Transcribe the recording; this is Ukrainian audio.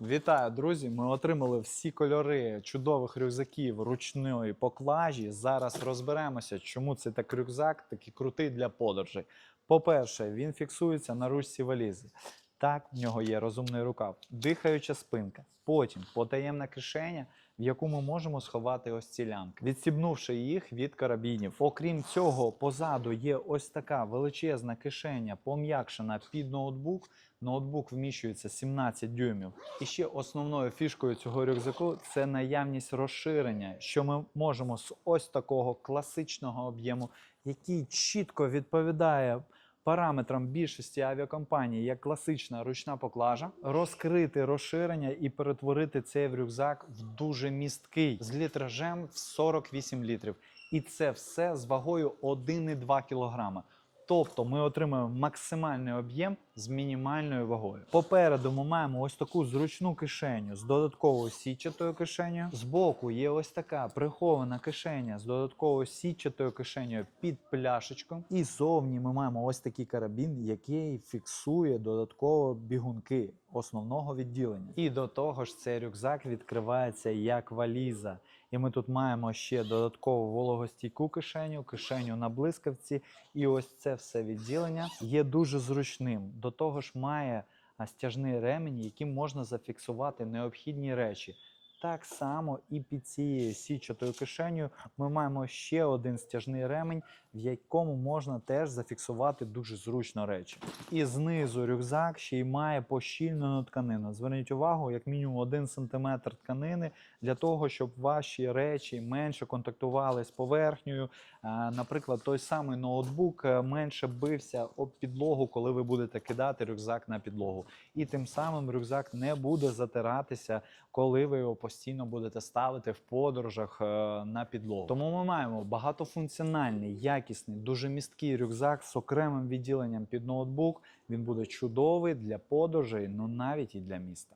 Вітаю, друзі! Ми отримали всі кольори чудових рюкзаків ручної поклажі. Зараз розберемося, чому це так рюкзак такий крутий для подорожей. По-перше, він фіксується на ручці валізи. Так, в нього є розумний рукав, дихаюча спинка. Потім потаємна кишеня, в яку ми можемо сховати ось ці лямки, відсібнувши їх від карабінів. Окрім цього, позаду є ось така величезна кишеня, пом'якшена під ноутбук. Ноутбук вміщується 17 дюймів. І ще основною фішкою цього рюкзаку це наявність розширення, що ми можемо з ось такого класичного об'єму, який чітко відповідає параметрам більшості авіакомпаній, як класична ручна поклажа, розкрити розширення і перетворити цей рюкзак в дуже місткий з літражем в 48 літрів. І це все з вагою 1,2 кг. Тобто ми отримуємо максимальний об'єм з мінімальною вагою. Попереду ми маємо ось таку зручну кишеню з додатковою сітчатою кишенею. Збоку є ось така прихована кишеня з додатковою сітчатою кишенею під пляшечку. І зовні ми маємо ось такий карабін, який фіксує додатково бігунки основного відділення. І до того ж, цей рюкзак відкривається як валіза. І ми тут маємо ще додаткову вологостійку кишеню, кишеню на блискавці. І ось це все відділення є дуже зручним. До того ж, має стяжний ремінь, яким можна зафіксувати необхідні речі. Так само і під цією сітчатою кишенею ми маємо ще один стяжний ремень, в якому можна теж зафіксувати дуже зручно речі. І знизу рюкзак ще й має пощільнену тканину. Зверніть увагу, як мінімум 1 см тканини для того, щоб ваші речі менше контактували з поверхнею. Е, Наприклад, той самий ноутбук е, менше бився об підлогу, коли ви будете кидати рюкзак на підлогу. І тим самим рюкзак не буде затиратися, коли ви його постійно будете ставити в подорожах е, на підлогу. Тому ми маємо багатофункціональний, якісний, дуже місткий рюкзак з окремим відділенням під ноутбук. Він буде чудовий для подорожей, ну навіть і для міста.